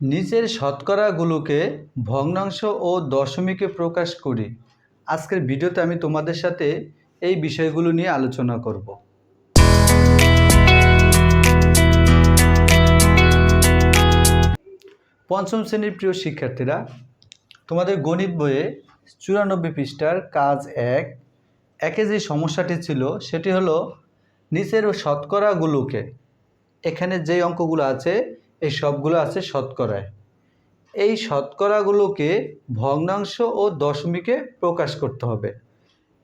নিচের শতকরাগুলোকে ভগ্নাংশ ও দশমিকে প্রকাশ করি আজকের ভিডিওতে আমি তোমাদের সাথে এই বিষয়গুলো নিয়ে আলোচনা করব। পঞ্চম শ্রেণির প্রিয় শিক্ষার্থীরা, তোমাদের গণিত বইয়ে চুরানব্বই পৃষ্ঠার কাজ এক, একে যে সমস্যাটি ছিল সেটি হলো নিচের শতকরাগুলোকে, এখানে যে অঙ্কগুলো আছে এই সবগুলো আছে শতকরায়। এই শতকরাগুলোকে ভগ্নাংশ ও দশমিকে প্রকাশ করতে হবে।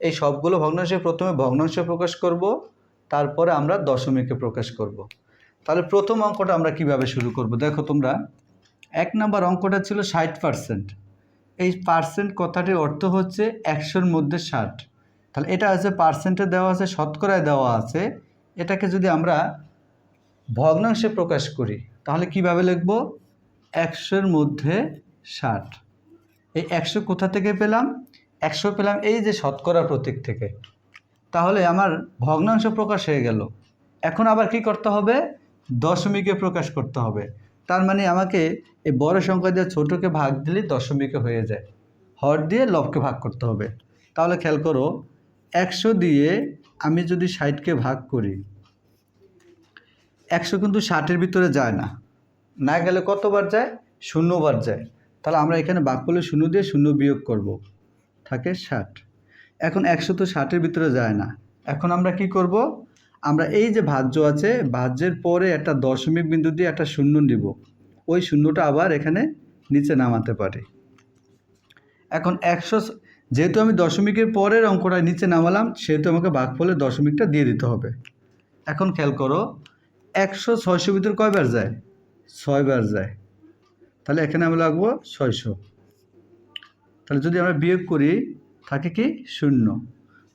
এই সবগুলো ভগ্নাংশে প্রথমে ভগ্নাংশ প্রকাশ করব, তারপরে আমরা দশমিকে প্রকাশ করব। তাহলে প্রথম অঙ্কটা আমরা কীভাবে শুরু করব? দেখো তোমরা, এক নাম্বার অঙ্কটা ছিল ষাট পার্সেন্ট এই পার্সেন্ট কথাটির অর্থ হচ্ছে একশোর মধ্যে ষাট। তাহলে এটা আছে পার্সেন্টে দেওয়া আছে, শতকরায় দেওয়া আছে, এটাকে যদি আমরা ভগ্নাংশে প্রকাশ করি তাহলে কীভাবে লিখব? একশোর মধ্যে ষাট। এই একশো কোথা থেকে পেলাম? একশো পেলাম এই যে শতকরা প্রতীক থেকে। তাহলে আমার ভগ্নাংশ প্রকাশ হয়ে গেল। এখন আবার কি করতে হবে? দশমিকে প্রকাশ করতে হবে। তার মানে আমাকে এই বড় সংখ্যা দিয়ে ছোটোকে ভাগ দিলে দশমিকে হয়ে যায়। হর দিয়ে লবকে ভাগ করতে হবে। তাহলে খেয়াল করো, একশো দিয়ে আমি যদি ষাটকে ভাগ করি একশো কিন্তু ষাটের ভিতরে যায় না। না গেলে কতবার যায়? শূন্যবার যায়। তাহলে আমরা এখানে করলে শূন্য দিয়ে শূন্য বিয়োগ করব। থাকে ষাট। এখন একশো তো ষাটের ভিতরে যায় না। এখন আমরা কি করব? আমরা এই যে ভাজ্য আছে, ভাজ্যের পরে একটা দশমিক বিন্দু দিয়ে একটা শূন্য নিব। ওই শূন্যটা আবার এখানে নিচে নামাতে পারি। এখন একশো যেহেতু আমি দশমিকের পরের অঙ্কটা নিচে নামালাম, সেহেতু আমাকে ভাগফলের দশমিকটা দিয়ে দিতে হবে। এখন খেয়াল করো একশো ছয়শো ভিতরে কয়বার যায়? ছয়বার যায়। তাহলে এখানে আমি লাগবো ছয়শো। তাহলে যদি আমরা বিয়োগ করি, থাকে কি? শূন্য।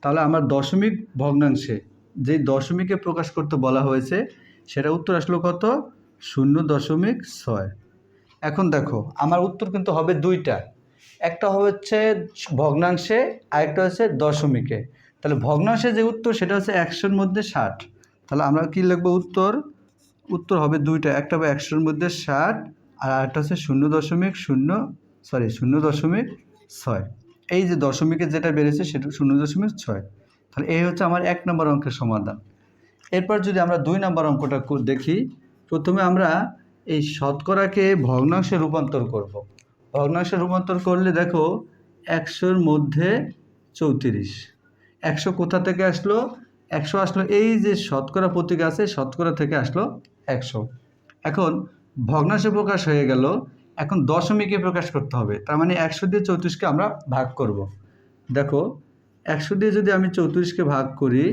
তাহলে আমার দশমিক ভগ্নাংশে যেই দশমিকে প্রকাশ করতে বলা হয়েছে সেটা উত্তর আসলো কত? শূন্য দশমিক ছয়। এখন দেখো, আমার উত্তর কিন্তু হবে দুইটা। একটা হচ্ছে ভগ্নাংশে, আরেকটা হচ্ছে দশমিকে। তাহলে ভগ্নাংশে যে উত্তর, সেটা হচ্ছে একশোর মধ্যে ষাট। তাহলে আমরা কি লিখব উত্তর? উত্তর হবে দুইটা, একটা হবে একশোর মধ্যে ষাট আর আরেকটা হচ্ছে শূন্য দশমিক শূন্য সরি শূন্য দশমিক ছয়। এই যে দশমিকে যেটা বেড়েছে সেটা শূন্য দশমিক ছয়। তাহলে এই হচ্ছে আমার এক নম্বর অঙ্কের সমাধান। এরপর যদি আমরা দুই নম্বর অঙ্কটা দেখি, প্রথমে আমরা এই শতকরাকে ভগ্নাংশে রূপান্তর করব। ভগ্নাংশে রূপান্তর করলে দেখো একশোর মধ্যে চৌত্রিশ। একশো কোথা থেকে আসলো? একশো আসলো, এই যে শতকরা প্রতীক আছে, শতকরা থেকে আসলো একশো। এখন ভগ্নাংশে প্রকাশ হয়ে গেল, এখন দশমিকে প্রকাশ করতে হবে, তার মানে একশো দিয়ে চৌত্রিশকে আমরা ভাগ করব। দেখো, একশো দিয়ে যদি আমি চৌত্রিশকে ভাগ করি,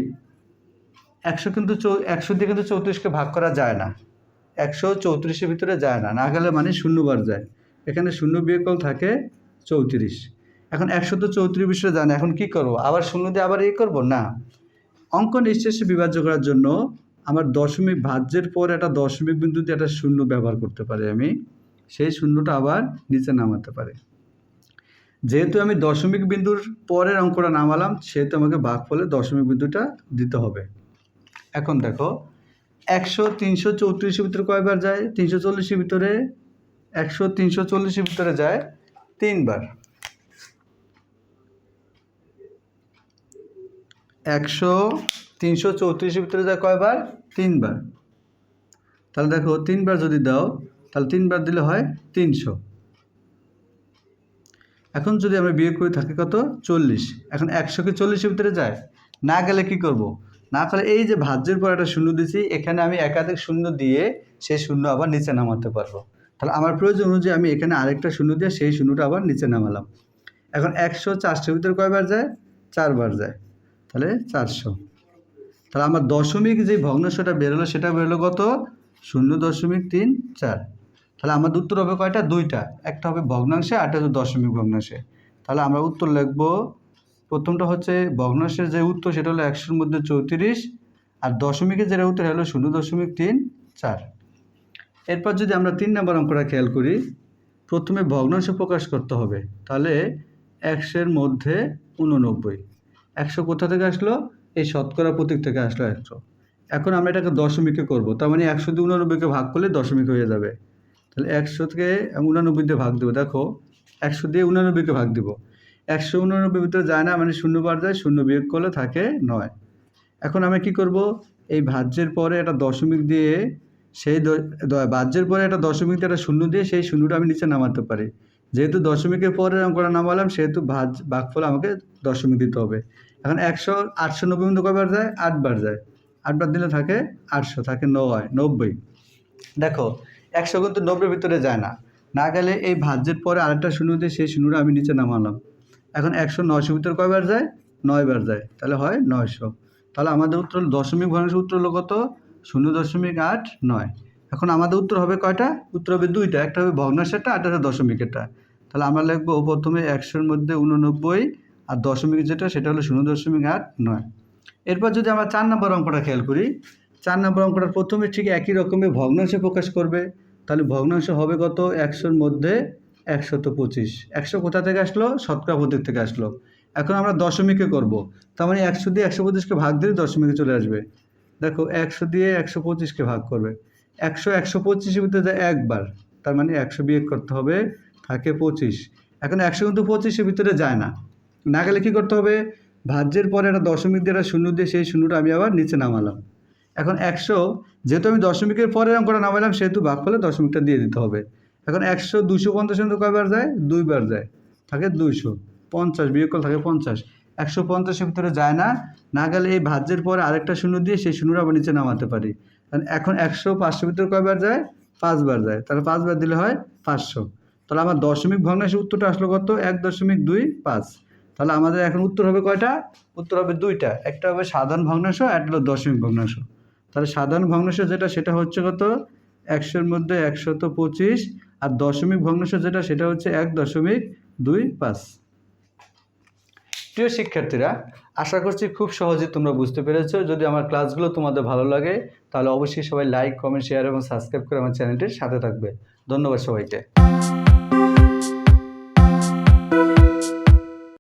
একশো কিন্তু একশো দিয়ে কিন্তু চৌত্রিশকে ভাগ করা যায় না। একশো চৌত্রিশের ভিতরে যায় না না গেলে মানে শূন্যবার যায়। এখানে শূন্য বিয়োগফল থাকে চৌত্রিশ। এখন একশো তো চৌত্রিশ বিষয়ে যায় না, এখন কি করব? আবার শূন্য দিয়ে আবার ইয়ে করব? না। অঙ্ক নিঃশেষে বিভাজ্য করার জন্য আমার দশমিক ভাজ্যের পর একটা দশমিক বিন্দুতে একটা শূন্য ব্যবহার করতে পারি আমি। সেই শূন্যটা আবার নিচে নামাতে পারে। যেহেতু আমি দশমিক বিন্দুর পরের অঙ্কটা নামালাম, সেহেতু আমাকে ভাগ ফলে দশমিক বিন্দুটা দিতে হবে। এখন দেখো, একশো তিনশো চৌত্রিশের ভিতরে কয়বার যায়? তিনশো চল্লিশের ভিতরে, একশো তিনশো চল্লিশের ভিতরে যায় তিনবার। একশো তিনশো চৌত্রিশের ভিতরে যায় কয়বার? তিনবার। তাহলে দেখো, তিনবার যদি দাও, তাহলে তিনবার দিলে হয় তিনশো। এখন যদি আমরা বিয়োগ করে, থাকি কত? চল্লিশ। এখন একশো কি চল্লিশের ভিতরে যায়? না গেলে কি করব। না করলে এই যে ভাজ্যের পর একটা শূন্য দিছি, এখানে আমি একাধিক শূন্য দিয়ে সেই শূন্য আবার নিচে নামাতে পারব। তাহলে আমার প্রয়োজন অনুযায়ী আমি এখানে আরেকটা শূন্য দিয়ে সেই শূন্যটা আবার নিচে নামালাম। এখন একশো চারশোর ভিতরে কয়বার যায়? চারবার যায়। তাহলে চারশো। তাহলে আমার দশমিক যে ভগ্নাংশটা বেরোলো সেটা বেরোলো কত? শূন্য দশমিক তিন চার। তাহলে আমার উত্তর হবে কয়টা? দুইটা। একটা হবে ভগ্নাংশে, আর একটা হচ্ছে দশমিক ভগ্নাংশে। তাহলে আমরা উত্তর লিখব। প্রথমটা হচ্ছে ভগ্নাংশের যে উত্তর, সেটা হলো একশোর মধ্যে চৌত্রিশ, আর দশমিকের যেটা উত্তর হলো শূন্য দশমিক তিন চার। এরপর যদি আমরা তিন নম্বর অঙ্কটা খেয়াল করি, প্রথমে ভগ্নাংশ প্রকাশ করতে হবে। তাহলে একশোর মধ্যে উননব্বই। একশো কোথা থেকে আসলো? এই শতকরা প্রতীক থেকে আসলো একশো। এখন আমরা এটাকে দশমিকে করব। তার মানে একশো দিয়ে উনানব্বইকে ভাগ করলে দশমিক হয়ে যাবে। তাহলে একশো থেকে উনানব্বই দিয়ে ভাগ দেবো। দেখো, একশো দিয়ে উনানব্বইকে ভাগ দিব। একশো উনানব্বই ভিতরে যায় না মানে শূন্য বার যায়, শূন্য বিয়োগ করলে থাকে নয়। এখন আমরা কি করব? এই ভাজ্যের পরে একটা দশমিক দিয়ে সেই ভাজ্যের পরে একটা দশমিক দিয়ে একটা শূন্য দিয়ে সেই শূন্যটা আমি নিচে নামাতে পারি। যেহেতু দশমিকের পরে অঙ্কটা নামালাম, সেহেতু ভাজ, ভাগফল আমাকে দশমিক দিতে হবে। এখন একশো, আটশো নব্বই পর্যন্ত কয়বার যায়? আটবার যায়। আটবার দিলে থাকে আটশো, থাকে নয়, নব্বই। দেখো, একশো কিন্তু নব্বইয়ের ভিতরে যায় না। না গেলে এই ভাজ্যের পরে আরেকটা শূন্য দিয়ে সেই শূন্যটা আমি নিচে নামালাম। এখন একশো নয়শো ভিতরে কয়বার যায়? নয়বার যায়। তাহলে হয় নয়শো। তাহলে আমাদের উত্তর দশমিক ভগ্নাংশের উত্তর হলো কত? শূন্য দশমিক আট, নয়। এখন আমাদের উত্তর হবে কয়টা? উত্তর হবে দুইটা, একটা হবে ভগ্নাংশেরটা আর একটা দশমিকেরটা তাহলে আমরা লিখব প্রথমে একশোর মধ্যে উননব্বই, আর দশমিক যেটা, সেটা হলো শূন্য দশমিক আট নয়। এরপর যদি আমরা চার নম্বর অঙ্কটা খেয়াল করি, চার নম্বর অঙ্কটা প্রথমে ঠিক একই রকমের ভগ্নাংশে প্রকাশ করবে। তাহলে ভগ্নাংশ হবে কত? একশোর মধ্যে একশত পঁচিশ। একশো কোথা থেকে আসলো? শতকরা প্রতীক থেকে আসলো। এখন আমরা দশমিকে করব। তার মানে একশো দিয়ে একশো পঁচিশকে ভাগ দিলে দশমিকে চলে আসবে। দেখো, একশো দিয়ে একশো পঁচিশকে ভাগ করবে। একশো একশো পঁচিশের ভিতরে যায় একবার, তার মানে একশো বিয়োগ করতে হবে, থাকে পঁচিশ। এখন একশো কিন্তু পঁচিশের ভিতরে যায় না। না গেলে কী করতে হবে? ভাজ্যের পরে একটা দশমিক দিয়ে একটা শূন্য দিয়ে সেই শূন্যটা আমি আবার নিচে নামালাম। এখন একশো, যেহেতু আমি দশমিকের পরে অঙ্কটা নামালাম, সেহেতু ভাগ ফলে দশমিকটা দিয়ে দিতে হবে। এখন একশো, দুশো পঞ্চাশ কিন্তু কয়বার যায়? দুইবার যায়। থাকে দুইশো। পঞ্চাশ বিয়োগ করলে থাকে পঞ্চাশ। একশো পঞ্চাশের ভিতরে যায় না। না গেলে এই ভাজ্যের পরে আরেকটা শূন্য দিয়ে সেই শূন্যটা আবার নিচে নামাতে পারি। কারণ এখন একশো পাঁচশো ভিতরে কয়বার যায়? পাঁচবার যায়। তাহলে পাঁচবার দিলে হয় পাঁচশো। তাহলে আমার দশমিক ভগ্নাংশের উত্তরটা আসলো কত? এক দশমিক দুই পাঁচ। তাহলে আমাদের এখন উত্তর হবে কয়টা? উত্তর হবে দুইটা। একটা হবে সাধারণ ভগ্নাংশ একটা হলো দশমিক ভগ্নাংশ। তাহলে সাধারণ ভগ্নাংশ যেটা, সেটা হচ্ছে কত? একশোর মধ্যে একশত পঁচিশ, আর দশমিক ভগ্নাংশ যেটা, সেটা হচ্ছে এক দশমিক দুই পাঁচ। প্রিয় শিক্ষার্থীরা, আশা করছি খুব সহজে তোমরা বুঝতে পেরেছ। যদি আমার ক্লাসগুলো তোমাদের ভালো লাগে, তাহলে অবশ্যই সবাই লাইক, কমেন্ট, শেয়ার এবং সাবস্ক্রাইব করে আমার চ্যানেলটির সাথে থাকবে। ধন্যবাদ সবাইকে।